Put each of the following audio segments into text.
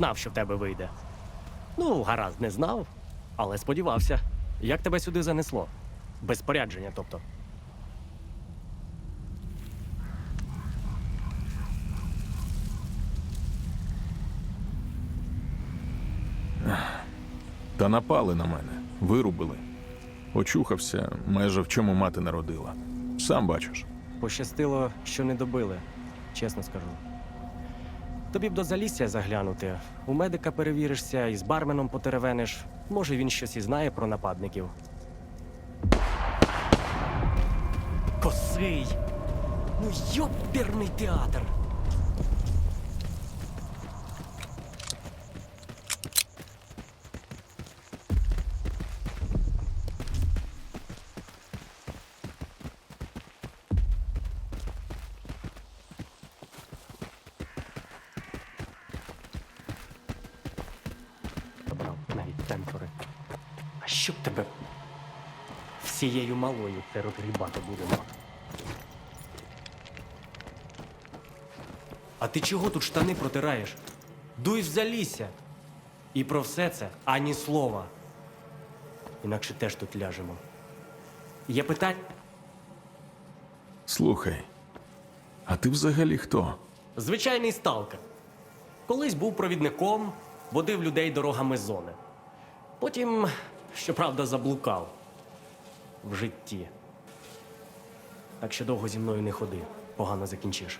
знав, що в тебе вийде. Ну, гаразд, не знав, але сподівався. Як тебе сюди занесло? Без спорядження, тобто. Та напали на мене, вирубили. Очухався, майже в чому мати народила. Сам бачиш. Пощастило, що не добили, чесно скажу. Тобі б до залісся заглянути. У медика перевіришся і з барменом потеревениш. Може, він щось і знає про нападників. Косий! Ну йоперний театр! Забрав навіть темпори. А щоб тебе всією малою це розгрібати будемо. А ти чого тут штани протираєш? Дуй в залісся. І про все це ані слова. Інакше теж тут ляжемо. Є питання? Слухай, а ти взагалі хто? Звичайний сталкер. Колись був провідником, водив людей дорогами зони. Потім, щоправда, заблукав в житті. Так що довго зі мною не ходи, погано закінчиш.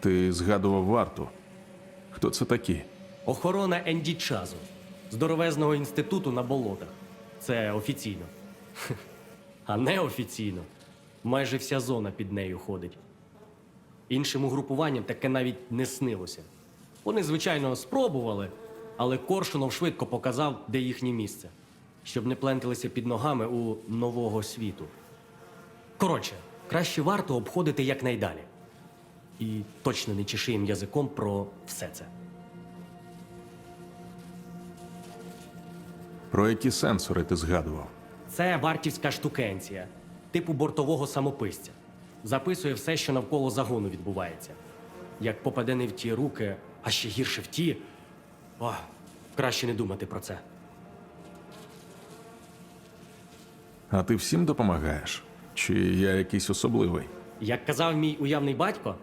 Ти згадував варту. Хто це такі? Охорона Енді Чазу, здоровезного інституту на болотах. Це офіційно. А неофіційно. Майже вся зона під нею ходить. Іншим угрупуванням таке навіть не снилося. Вони, звичайно, спробували, але Коршунов швидко показав, де їхнє місце, щоб не пленталися під ногами у нового світу. Коротше, краще варто обходити якнайдалі. І точно не чеши їм язиком про все це. Про які сенсори ти згадував? Це вартівська штукенція, типу бортового самописця. Записує все, що навколо загону відбувається. Як попаде не в ті руки, а ще гірше в ті. О, краще не думати про це. А ти всім допомагаєш? Чи я якийсь особливий? Як казав мій уявний батько,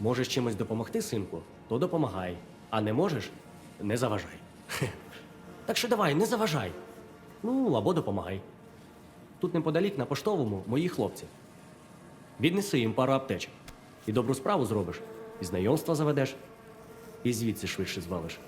можеш чимось допомогти, синку, то допомагай. А не можеш не заважай. Так що давай, не заважай. Ну, або допомагай. Тут неподалік на поштовому мої хлопці. Віднеси їм пару аптечок. І добру справу зробиш, і знайомства заведеш, і звідси швидше звалиш.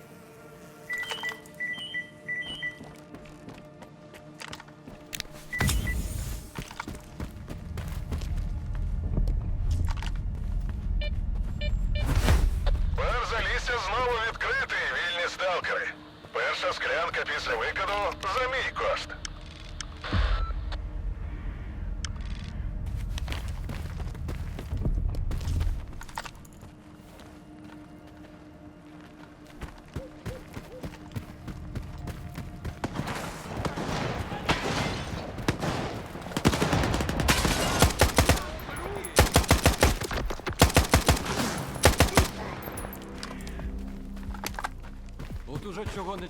Після викиду за мій кошт.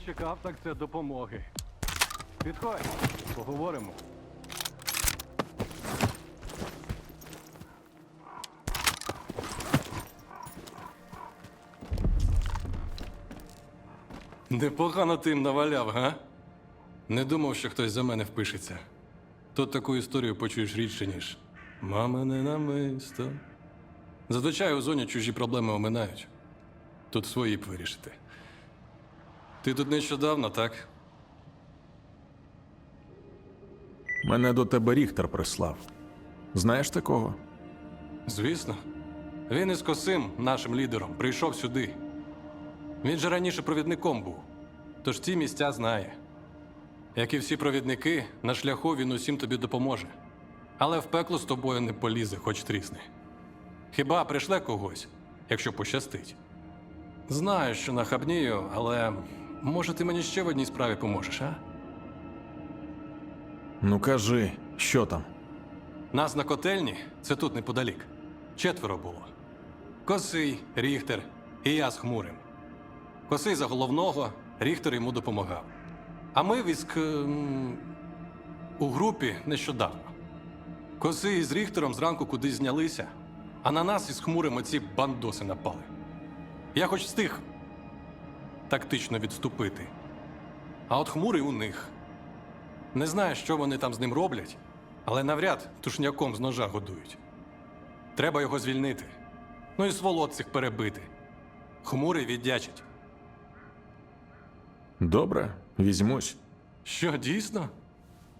Чекав, так це допомоги. Підходь, поговоримо. Непогано ти їм наваляв, га? Не думав, що хтось за мене впишеться. Тут таку історію почуєш рідше, ніж Мама не намисто. Зазвичай у зоні чужі проблеми оминають. Тут свої б вирішити. Ти тут нещодавно, так? Мене до тебе Ріхтер прислав. Знаєш такого? Звісно. Він із Косим, нашим лідером, прийшов сюди. Він же раніше провідником був, тож ці місця знає. Як і всі провідники, на шляху він усім тобі допоможе. Але в пекло з тобою не полізе, хоч трісне. Хіба пришле когось, якщо пощастить. Знаю, що нахабнію, але може ти мені ще в одній справі поможеш, а? Ну кажи, що там? Нас на котельні це тут неподалік. Четверо було. Косий, Ріхтер і я з хмурим. Косий за головного, Ріхтер йому допомагав. А ми військ ем, у групі нещодавно. Косий із Ріхтером зранку кудись знялися, а на нас із хмурим ці бандоси напали. Я хоч встиг тактично відступити. А от хмурий у них. Не знаю, що вони там з ним роблять, але навряд тушняком з ножа годують. Треба його звільнити. Ну і сволот цих перебити. Хмурий віддячить. Добре, візьмусь. Що, дійсно?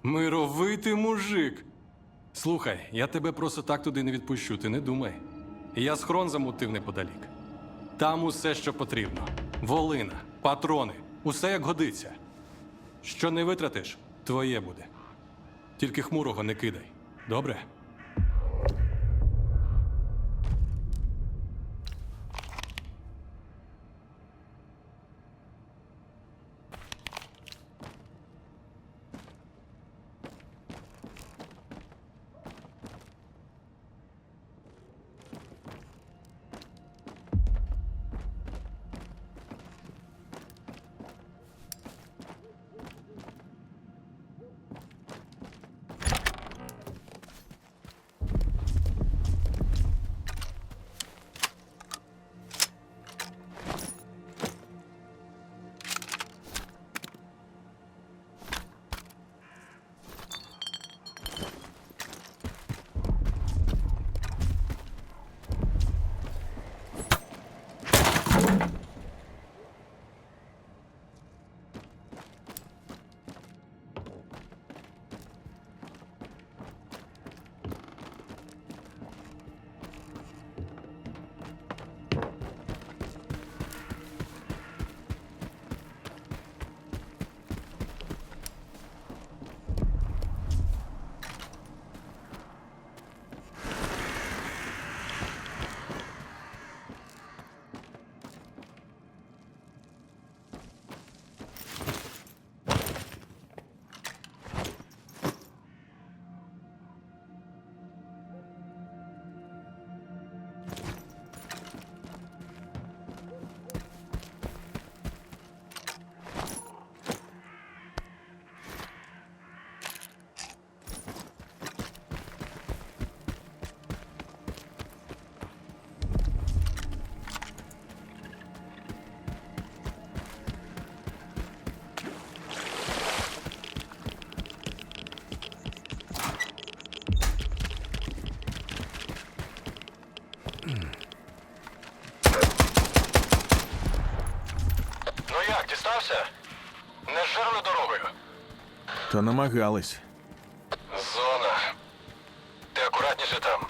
Мировитий мужик. Слухай, я тебе просто так туди не відпущу, ти не думай. Я схрон замутив неподалік. Там усе, що потрібно: волина, патрони, усе як годиться. Що не витратиш, твоє буде. Тільки хмурого не кидай. Добре? Та намагались. Зона. Ти акуратніше там.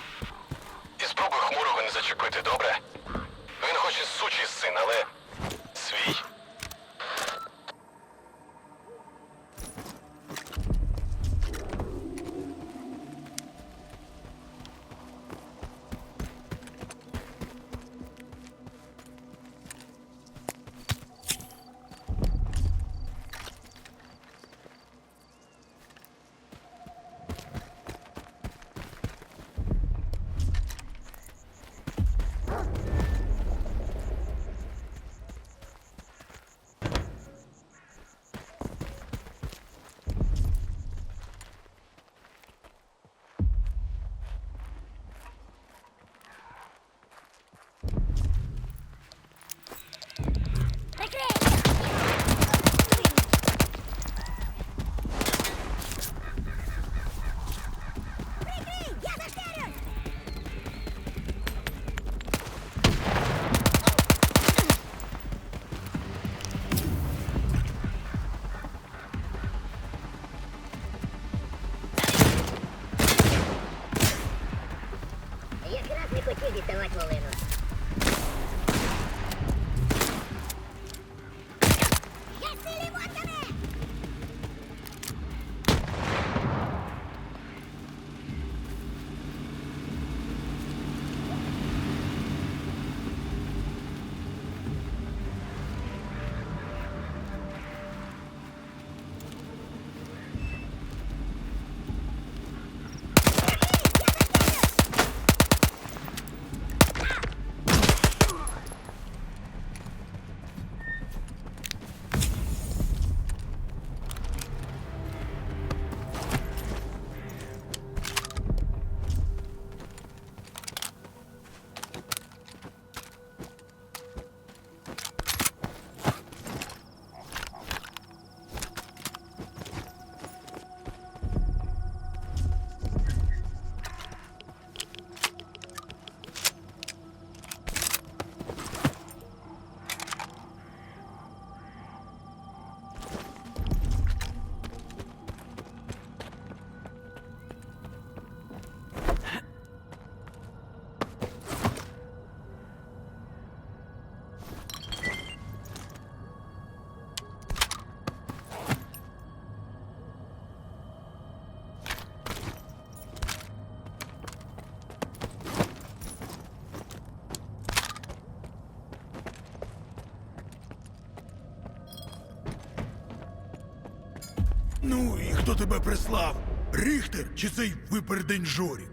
Тебе прислав? Ріхтер чи цей випердень Жорік?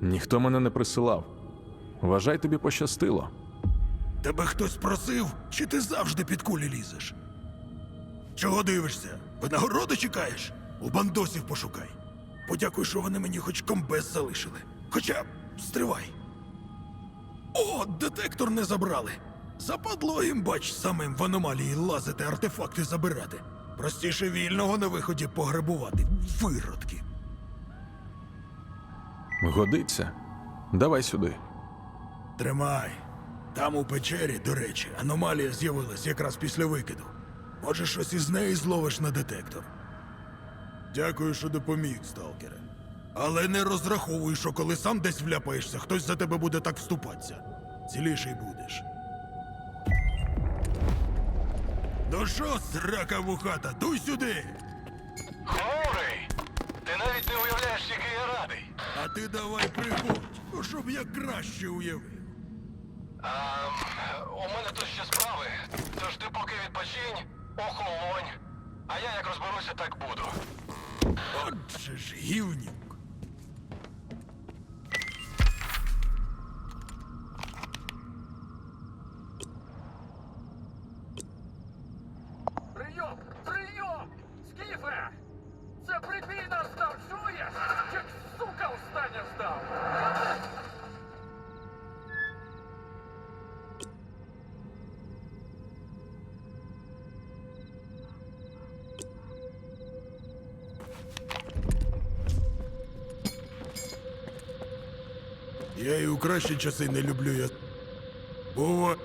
Ніхто мене не присилав. Вважай, тобі пощастило. Тебе хтось просив, чи ти завжди під кулі лізеш? Чого дивишся? Винагороди чекаєш? У бандосів пошукай. Подякуй, що вони мені хоч комбез залишили. Хоча стривай. О, детектор не забрали. Западло їм, бач, самим в аномалії лазити, артефакти забирати. Простіше вільного на виході пограбувати. Виродки. Годиться. Давай сюди. Тримай. Там у печері, до речі, аномалія з'явилась якраз після викиду. Може, щось із неї зловиш на детектор. Дякую, що допоміг, сталкере. Але не розраховуй, що коли сам десь вляпаєшся, хтось за тебе буде так вступатися. Ціліший будеш. Ну що, срака вухата, дуй сюди! Хмурий! Ти навіть не уявляєш, який я радий. А ти давай приходь, ну, щоб я краще уявив. А, у мене тут ще справи, тож ти поки відпочинь, охолонь. А я як розберуся, так буду. Отже ж, гівнюк. Часи не люблю я. Бува.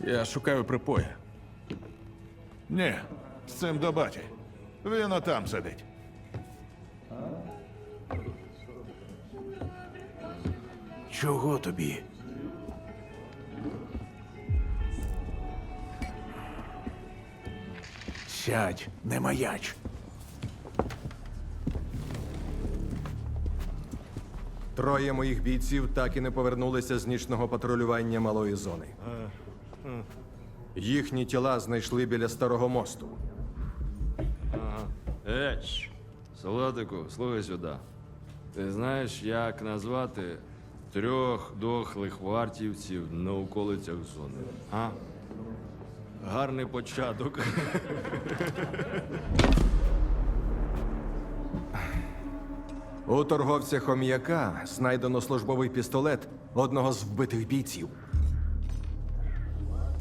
Я шукаю припоя. Ні, з цим до баті. Він отам сидить. Чого тобі? Сядь, не маяч. Троє моїх бійців так і не повернулися з нічного патрулювання малої зони. Їхні тіла знайшли біля старого мосту. Еч, солдатику, слухай сюди. Ти знаєш, як назвати трьох дохлих вартівців на околицях зони? А? Гарний початок. У торговця хом'яка знайдено службовий пістолет одного з вбитих бійців.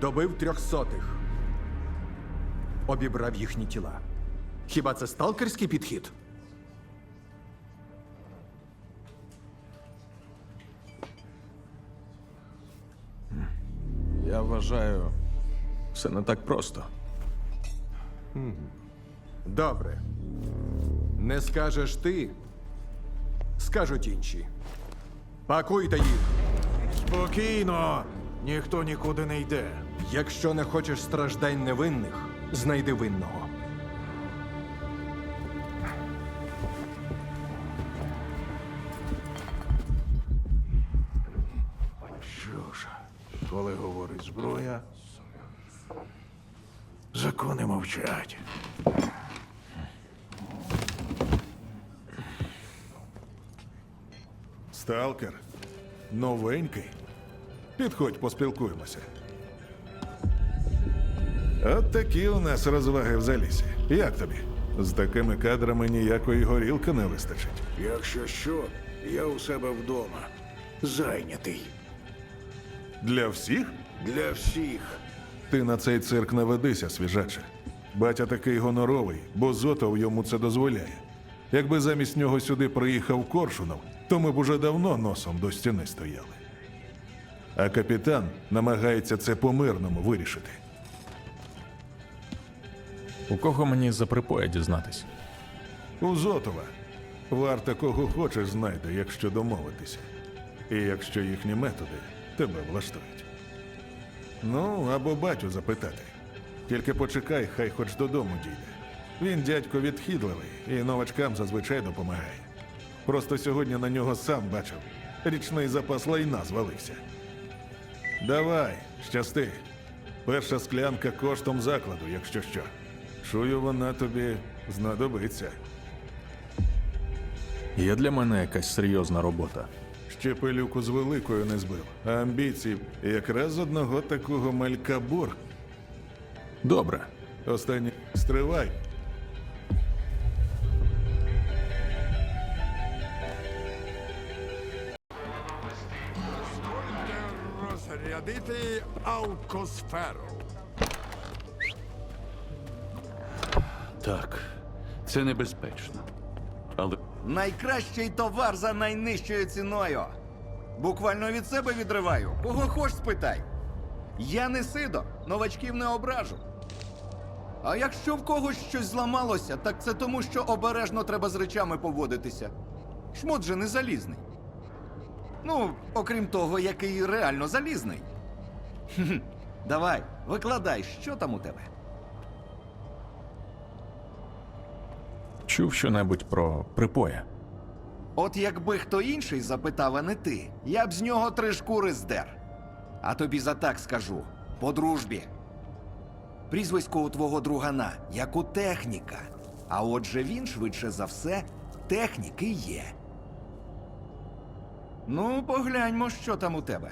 Добив трьохсотих. Обібрав їхні тіла. Хіба це сталкерський підхід? Я вважаю, все не так просто. Добре. Не скажеш ти, скажуть інші. Пакуйте їх. Спокійно! Ніхто нікуди не йде. Якщо не хочеш страждань невинних, знайди винного. Що ж, коли говорить зброя, закони мовчать. Сталкер. Новенький. Підходь, поспілкуємося. От такі у нас розваги в залісі. Як тобі? З такими кадрами ніякої горілки не вистачить. Якщо що, я у себе вдома. Зайнятий. Для всіх? Для всіх. Ти на цей цирк не ведися, свіжаче. Батя такий гоноровий, бо Зотов йому це дозволяє. Якби замість нього сюди приїхав Коршунов, то ми б уже давно носом до стіни стояли. А капітан намагається це по-мирному вирішити. У кого мені за припоя дізнатись? У Зотова. Варта кого хочеш знайде, якщо домовитися. І якщо їхні методи тебе влаштують. Ну, або батю запитати. Тільки почекай, хай хоч додому дійде. Він дядько відхідливий і новачкам зазвичай допомагає. Просто сьогодні на нього сам бачив. Річний запас лайна звалився. Давай, щасти. Перша склянка коштом закладу, якщо що. Чую, вона тобі знадобиться. Є для мене якась серйозна робота. Ще пилюку з великою не збив, а амбіції якраз одного такого малька Борг. Добре. Останній стривай. Розрядити алкосферу. Так, це небезпечно. Але Найкращий товар за найнижчою ціною. Буквально від себе відриваю. Кого хоч спитай. Я не Сидор, новачків не ображу. А якщо в когось щось зламалося, так це тому, що обережно треба з речами поводитися. Шмот же не залізний. Ну, окрім того, який реально залізний. Давай, викладай, що там у тебе. Чув щонебудь про припоя. От якби хто інший запитав, а не ти, я б з нього три шкури здер. А тобі за так скажу по дружбі. Прізвисько у твого другана, як у техніка. А отже він, швидше за все, техніки є. Ну, погляньмо, що там у тебе.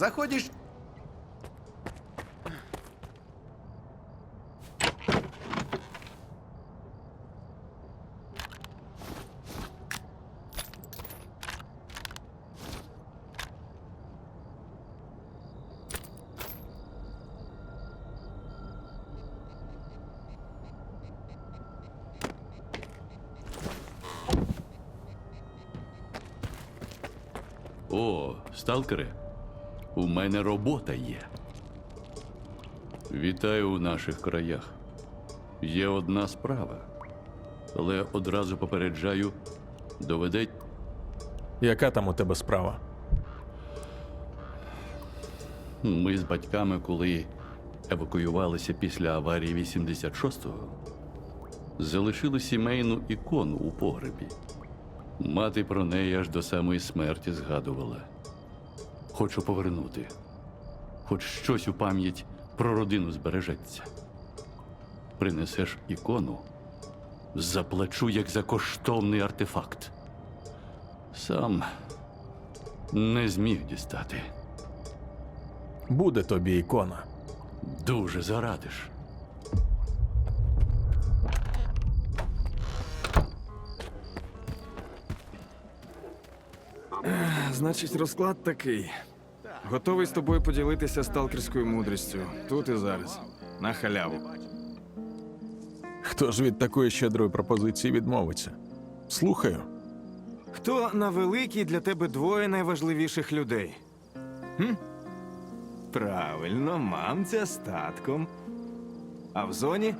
Заходишь... О, сталкеры. У мене робота є. Вітаю у наших краях. Є одна справа, але одразу попереджаю, доведеть Яка там у тебе справа? Ми з батьками, коли евакуювалися після аварії 86-го, залишили сімейну ікону у погребі. Мати про неї аж до самої смерті згадувала. Хочу повернути. Хоч щось у пам'ять про родину збережеться. Принесеш ікону, заплачу як за коштовний артефакт. Сам не зміг дістати. Буде тобі ікона. Дуже зарадиш. Значить, розклад такий. Готовий з тобою поділитися сталкерською мудрістю. Тут і зараз. На халяву. Хто ж від такої щедрої пропозиції відмовиться? Слухаю. Хто на великій для тебе двоє найважливіших людей? Хм? Правильно, мамця з татком. А в зоні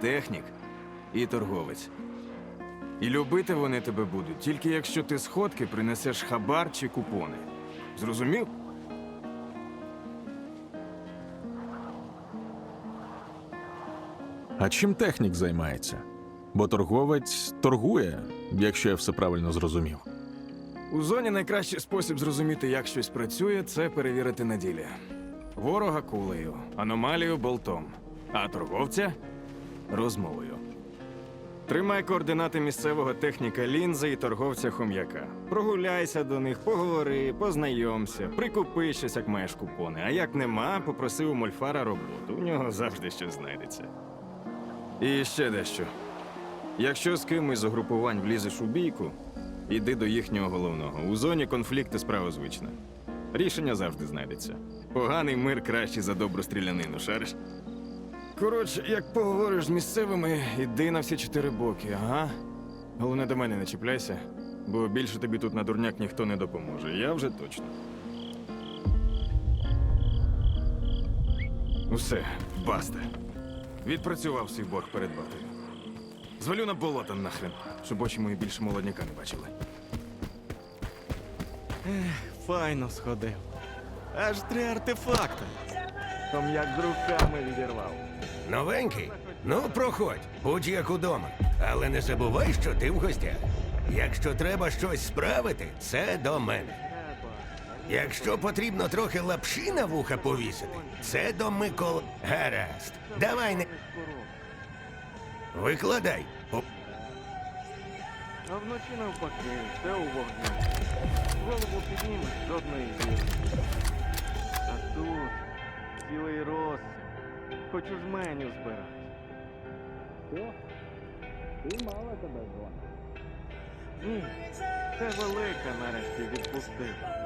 технік і торговець. І любити вони тебе будуть, тільки якщо ти сходки принесеш хабар чи купони. Зрозумів? А чим технік займається? Бо торговець торгує, якщо я все правильно зрозумів. У зоні найкращий спосіб зрозуміти, як щось працює, це перевірити на ділі. Ворога кулею, аномалію болтом, а торговця розмовою. Тримай координати місцевого техніка лінзи і торговця хом'яка. Прогуляйся до них, поговори, познайомся, прикупи щось, як маєш купони. А як нема, попроси у мольфара роботу. У нього завжди щось знайдеться. І ще дещо. Якщо з кимось з угрупувань влізеш у бійку, іди до їхнього головного. У зоні конфлікти справа звична. Рішення завжди знайдеться. Поганий мир кращий за добру стрілянину, шариш? Коротше, як поговориш з місцевими, іди на всі чотири боки, ага. Головне до мене не чіпляйся, бо більше тобі тут на дурняк ніхто не допоможе. Я вже точно. Усе, баста. Відпрацював свій борг перед батою. Звалю на болото нахрен, щоб очі мої більше молодняка не бачили. Файно сходив. Аж три артефакти. Хом'як з руками відірвав. Новенький? Ну, проходь, будь як удома. Але не забувай, що ти в гостях. Якщо треба щось справити, це до мене. Якщо потрібно трохи лапші на вуха повісити, це до Миколи. Гаразд. Давай не. Викладай. О, А вночі навпаки, все у вогні. Голову піднімеш жодної зірки. А тут цілий розсип. Хочу жменю збирати. Що? Ти мала тебе звати. Ні, це велика нарешті відпустила.